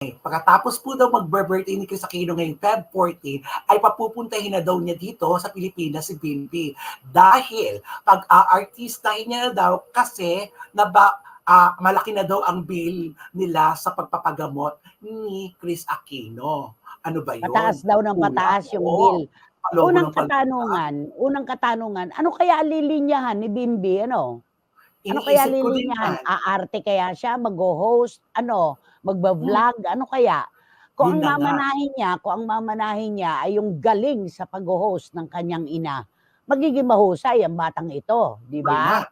Pagkatapos po daw mag-birthday ni Chris Aquino ngayong Feb 14, ay papupuntahin na daw niya dito sa Pilipinas si Bimbi. Dahil pag-aartistahin niya na daw kasi naba, ah, malaki na daw ang bill nila sa pagpapagamot ni Chris Aquino. Ano ba yun? Mataas daw ng mataas yung Oo. bill. Palobo Unang katanungan, unang katanungan, ano kaya lilinyahan ni Bimbi, ano? Ano kaya lilinyahan? yan. Aarte kaya siya, mag-host, ano, magba-vlog, ano kaya? Kung ang mamanahin niya, kung ang mamanahin niya ay yung galing sa pag-host ng kanyang ina, magiging mahusay ang batang ito, di ba?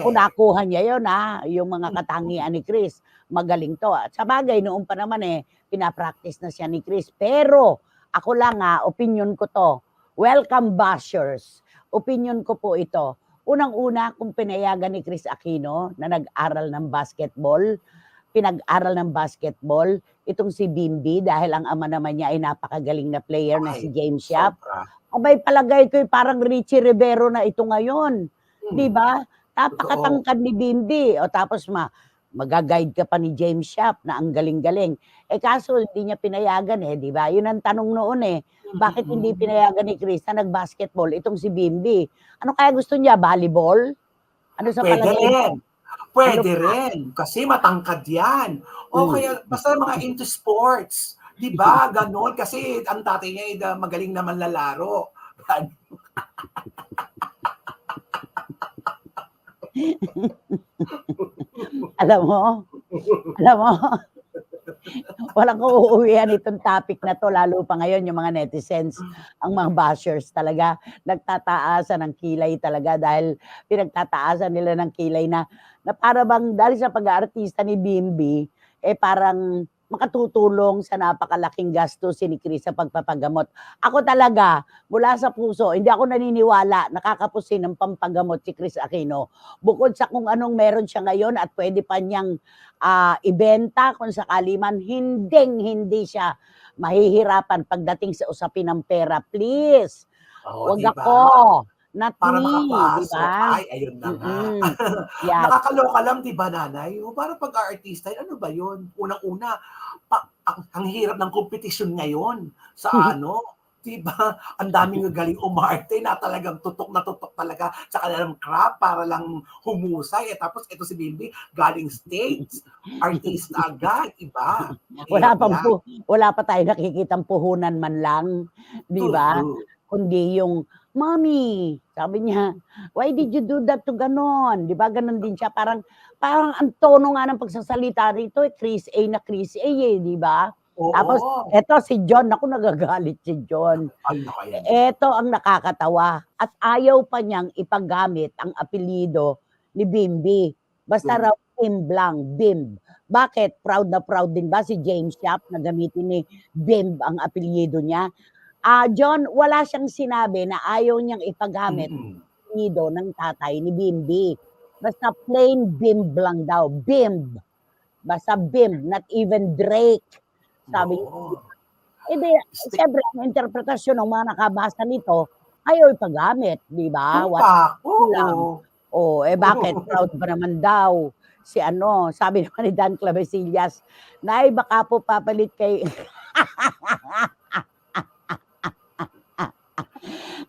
Kung nakuha niya yun, ha, yung mga katangian ni Chris, magaling to. At sa bagay, noon pa naman eh, pinapractice na siya ni Chris. Pero, ako lang ha, opinion ko to. Welcome bashers. Opinion ko po ito. Unang-una, kung pinayagan ni Chris Aquino na nag-aral ng basketball, pinag-aral ng basketball, itong si Bimbi, dahil ang ama naman niya ay napakagaling na player na si James Yap. Sobra. Abay, palagay ko parang Richie Rivero na ito ngayon. Hmm. Di ba? Napakatangkad ni Bimbi. O tapos ma, magaguide ka pa ni James Shap na ang galing-galing. Eh kaso hindi niya pinayagan eh, di ba? Yun ang tanong noon eh. Bakit hindi pinayagan ni Chris na nag-basketball itong si Bimbi? Ano kaya gusto niya? Volleyball? Ano sa Pwede palagay rin. Pwede Ano rin. Kasi matangkad yan. O Mm. kaya basta mga into sports. Di ba? Ganon. Kasi ang tatay niya ay magaling naman lalaro. Alam mo? Alam mo? Walang uuwihan itong topic na to, lalo pa ngayon yung mga netizens, ang mga bashers talaga, nagtataasan ng kilay talaga dahil pinagtataasan nila ng kilay na, na para bang dahil sa pag-aartista ni Bimbi, eh parang makatutulong sa napakalaking gastos ni Chris sa pagpapagamot. Ako talaga, mula sa puso, hindi ako naniniwala nakakapusin ng pampagamot si Chris Aquino. Bukod sa kung anong meron siya ngayon at pwede pa niyang ah, ibenta kung sakali man, hinding hindi siya mahihirapan pagdating sa usapin ng pera. Please, Oh, wag di ba? ako. Not Para me, di makapasok. ba? Ay, ayun na nga. Mm-mm. Yeah. Nakakaloka lang, di ba, nanay? O para pag-artista, ano ba yun? Unang-una, pa, ang, ang hirap ng kompetisyon ngayon sa ano, di ba? Ang daming galing umarte na talagang tutok na tutok talaga sa kanilang craft para lang humusay. Eh, tapos ito si Bimbi, galing States, artista agad, iba. Wala pa po, wala pa tayo nakikitang puhunan man lang, di ba? kundi yung, Mommy, sabi niya, why did you do that to ganon? Di ba, ganon din siya. Parang, parang ang tono nga ng pagsasalita rito, eh, Chris A na Chris A eh, di ba? Oo. Tapos, Eto si John, ako nagagalit si John. Ayan. Eto ang nakakatawa. At ayaw pa niyang ipagamit ang apelido ni Bimbi. Basta Hmm. raw Bimb lang, Bimb. Bakit? Proud na proud din ba si James Shop na gamitin ni Bimb ang apelyido niya? Ah, John, wala siyang sinabi na ayaw niyang ipagamit Mm-mm. apelyido ng tatay ni Bimbi. Basta plain Bimb lang daw. Bimb. Basta Bimb, not even Drake. Sabi niya. Oo. Eh di, siyempre, ang interpretasyon ng mga nakabasa nito, ayaw ipagamit, di ba? What Tumpak. lang. Oo. Oh, eh bakit? Proud pa naman daw. Si ano, sabi naman ni Dan Clavesillas, Nay, baka po papalit kay...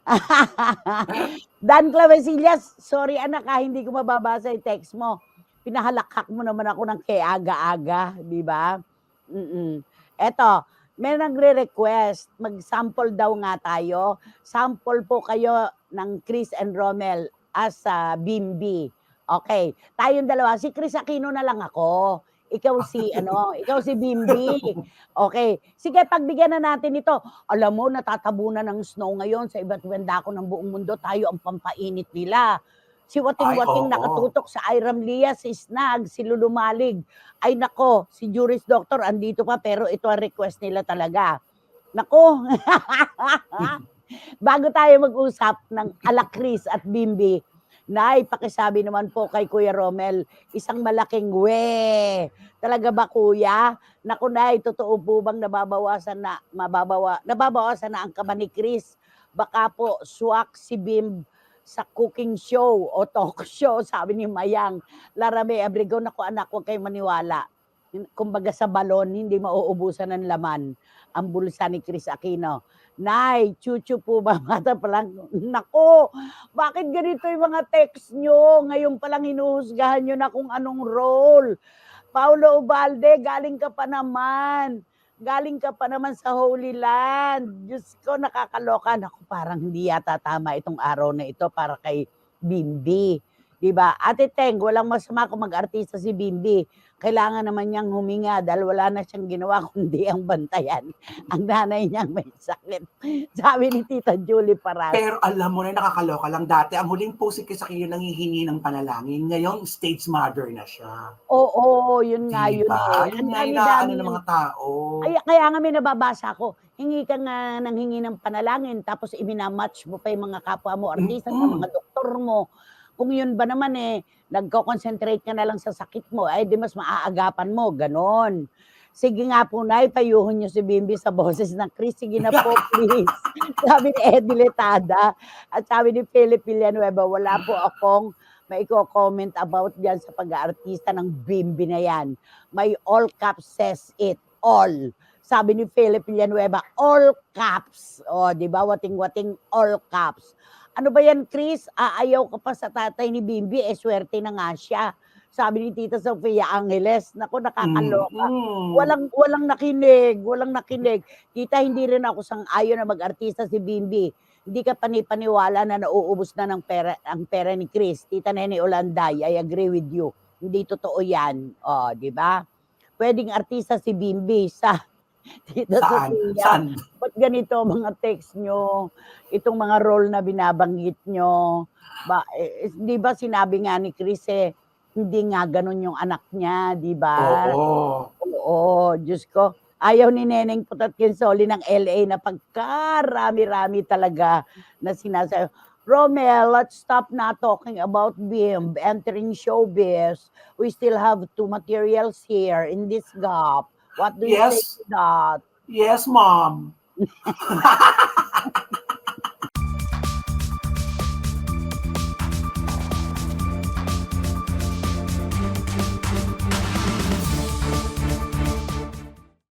Dan Clavesillas, sorry anak ha, hindi ko mababasa yung text mo. Pinahalakak mo naman ako ng kay aga-aga, di ba? Mm-mm. Eto, may nagre-request, mag-sample daw nga tayo. Sample po kayo ng Chris and Romel as a Bimbi. Okay, tayong dalawa. Si Chris Aquino na lang ako. Ikaw si ano, ikaw si Bimbi. Okay. Sige, pagbigyan na natin ito. Alam mo, natatabunan ng snow ngayon sa iba't ibang dako ng buong mundo. Tayo ang pampainit nila. Si Wating Ay, Wating oo. nakatutok sa Iram Lia, si Snag, si Lulumalig. Ay nako, si Juris Doctor andito pa pero ito ang request nila talaga. Nako. Bago tayo mag-usap ng Alacris at Bimbi, Nay, pakisabi naman po kay Kuya Romel, isang malaking we. Talaga ba kuya? Naku Nay, totoo po bang nababawasan na, mababawa, nababawasan na ang kaba ni Chris? Baka po swak si Bim sa cooking show o talk show, sabi ni Mayang. Larame Abrigo, naku anak, huwag kayo maniwala. Kumbaga sa balon, hindi mauubusan ng laman ang bulsa ni Chris Aquino. Nay, chuchu po ba? Mata pa lang. Nako, bakit ganito yung mga text nyo? Ngayon pa lang hinuhusgahan nyo na kung anong role. Paulo Ubalde, galing ka pa naman. Galing ka pa naman sa Holy Land. Diyos ko, nakakaloka. Naku, parang hindi yata tama itong araw na ito para kay Bimbi. Diba? Ate Teng, walang masama kung mag-artista si Bimbi. Kailangan naman niyang huminga dahil wala na siyang ginawa kundi ang bantayan. Ang nanay niyang may sakit. Sabi ni Tita Julie Paras. Pero alam mo na, nakakaloka lang. Dati, ang huling post si Kisakino nanghihingi ng panalangin. Ngayon, stage mother na siya. Oo, yun nga yun Diba? eh. Yun Ang nga yung inaano ng mga tao. Ay, kaya nga may nababasa ko, hingi ka nga ng hingi ng panalangin, tapos iminamatch mo pa yung mga kapwa mo artista sa Mm-mm. mga doktor mo. Kung yun ba naman eh, nagko-concentrate ka na lang sa sakit mo, ay di mas maaagapan mo, ganon. Sige nga po, Nay, payuhon niyo si Bimbi sa boses ng Chris. Sige na po, please. sabi ni Eddie Letada. At sabi ni Philip Villanueva, wala po akong maiko-comment about diyan sa pag-aartista ng Bimbi na yan. My all caps says it all. Sabi ni Philip Villanueva, all caps. O, di ba? Wating-wating all caps. Ano ba yan, Chris? Aayaw ka pa sa tatay ni Bimbi, eh swerte na nga siya. Sabi ni Tita Sofia Angeles, naku, nakakaloka. Mm-mm. Walang walang nakinig, walang nakinig. Tita, hindi rin ako sang-ayon na mag-artista si Bimbi. Hindi ka panipaniwala na nauubos na ng pera, ang pera ni Chris. Tita Nene Olanday, I agree with you. Hindi totoo yan. O, di ba? Pwedeng artista si Bimbi sa Tita Saan? Sofia Saan? ba't ganito mga text nyo, itong mga role na binabanggit nyo, ba, eh, di ba sinabi nga ni Chris eh, hindi nga ganun yung anak niya, di ba? Oo. Oo, Diyos ko. Ayaw ni Neneng Putat Kinsoli ng LA na pagkarami-rami talaga na sinasabi. Romel, let's stop na talking about BIM entering showbiz. We still have two materials here in this gap. What do you Yes. say to that? Yes, mom.